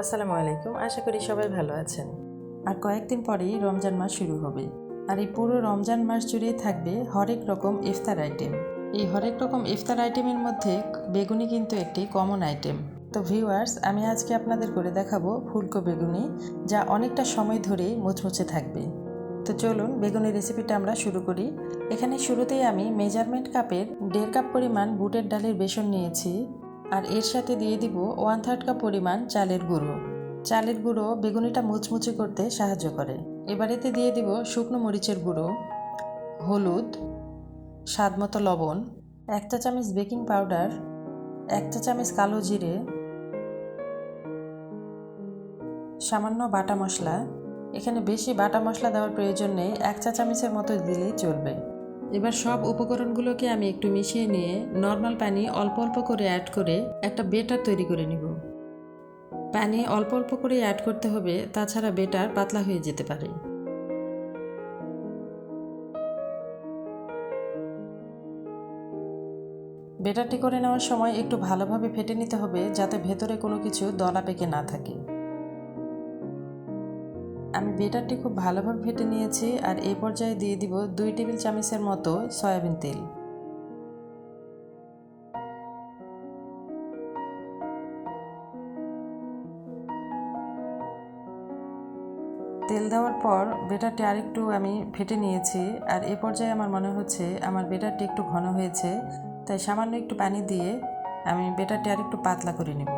আসসালামু আলাইকুম। আশা করি সবাই ভালো আছেন। আর কয়েকদিন পরেই রমজান মাস শুরু হবে। আর এই পুরো রমজান মাস জুড়েই থাকবে হরেক রকম ইফতার আইটেম। এই হরেক রকম ইফতার আইটেমের মধ্যে বেগুনি কিন্তু একটি কমন আইটেম। তো ভিউয়ার্স, আমি আজকে আপনাদের করে দেখাবো ফুলকো বেগুনি, যা অনেকটা সময় ধরে মুচমুচে থাকবে। তো চলুন বেগুনের রেসিপিটা আমরা শুরু করি। এখানে শুরুতেই আমি মেজারমেন্ট কাপের দেড় কাপ পরিমাণ বুটের ডালের বেসন নিয়েছি। আর এর সাথে দিয়ে দিব ওয়ান থার্ড কাপ পরিমাণ চালের গুঁড়ো। চালের গুঁড়ো বেগুনিটা মুচমুচে করতে সাহায্য করে। এবারেতে দিয়ে দিব শুকনো মরিচের গুঁড়ো, হলুদ, স্বাদ মতো লবণ, এক চা চামচ বেকিং পাউডার, এক চা চামচ কালো জিরে, সামান্য বাটা মশলা। এখানে বেশি বাটা মশলা দেওয়ার প্রয়োজন নেই, এক চা চামচের মতো দিলেই চলবে। এবার সব উপকরণগুলোকে আমি একটু মিশিয়ে নিয়ে নর্মাল পানি অল্প অল্প করে অ্যাড করে একটা বেটার তৈরি করে নিব। পানি অল্প অল্প করে অ্যাড করতে হবে, তাছাড়া বেটার পাতলা হয়ে যেতে পারে। বেটারটি করে নেওয়ার সময় একটু ভালোভাবে ফেটে নিতে হবে, যাতে ভেতরে কোনো কিছু দলা পেকে না থাকে। আমি বেটারটি খুব ভালোভাবে ফেটে নিয়েছি আর এই পর্যায়ে দিয়ে দিব দুই টেবিল চামচের মতো সয়াবিন তেল। তেল দেওয়ার পর বেটারটি আরেকটু আমি ফেটে নিয়েছি আর এ পর্যায়ে আমার মনে হচ্ছে আমার বেটারটি একটু ঘন হয়েছে, তাই সামান্য একটু পানি দিয়ে আমি বেটারটি আরেকটু পাতলা করে নেব।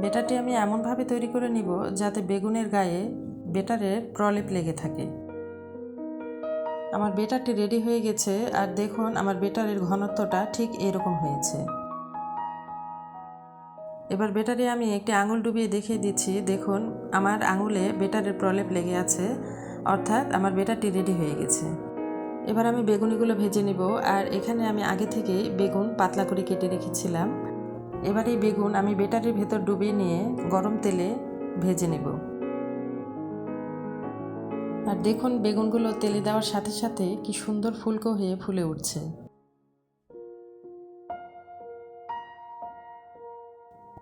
বেটারটি আমি এমনভাবে তৈরি করে নিব যাতে বেগুনের গায়ে বেটারের প্রলেপ লেগে থাকে। আমার বেটারটি রেডি হয়ে গেছে আর দেখুন আমার বেটারের ঘনত্বটা ঠিক এরকম হয়েছে। এবার বেটারে আমি একটি আঙুল ডুবিয়ে দেখিয়ে দিচ্ছি। দেখুন, আমার আঙুলে বেটারের প্রলেপ লেগে আছে, অর্থাৎ আমার বেটারটি রেডি হয়ে গেছে। এবার আমি বেগুনিগুলো ভেজে নিব আর এখানে আমি আগে থেকে বেগুন পাতলা করে কেটে রেখেছিলাম। এবার বেগুন আমি বেটারের ভেতর ডুবিয়ে নিয়ে গরম তেলে ভেজে নেব। আর দেখুন বেগুনগুলো তেলে দেওয়ার সাথে সাথে কি সুন্দর ফুলকো হয়ে ফুলে উঠছে।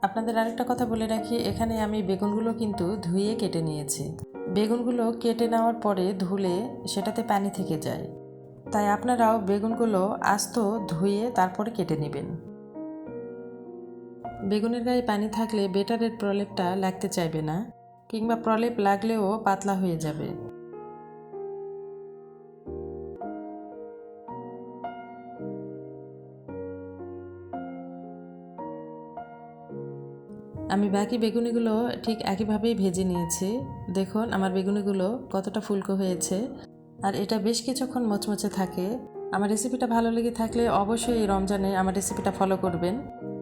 আপনাদের আরেকটা কথা বলে রাখি, এখানে আমি বেগুনগুলো কিন্তু ধুয়ে কেটে নিয়েছি। বেগুনগুলো কেটে নেওয়ার পরে ধুলে সেটাতে পানি থেকে যায়। তাই আপনারাও বেগুনগুলো আস্ত ধুয়ে তারপরে কেটে নেবেন। বেগুনের গায়ে পানি থাকলে বেটারের প্রলেপটা লাগতে চাইবে না, কিংবা প্রলেপ লাগলেও পাতলা হয়ে যাবে। আমি বাকি বেগুনিগুলো ঠিক একইভাবেই ভেজে নিয়েছি। দেখুন, আমার বেগুনিগুলো কতটা ফুলকো হয়েছে। আর এটা বেশ কিছুক্ষণ মচমচে থাকে। আমার রেসিপিটা ভালো লেগে থাকলে অবশ্যই এই রমজানে আমার রেসিপিটা ফলো করবেন।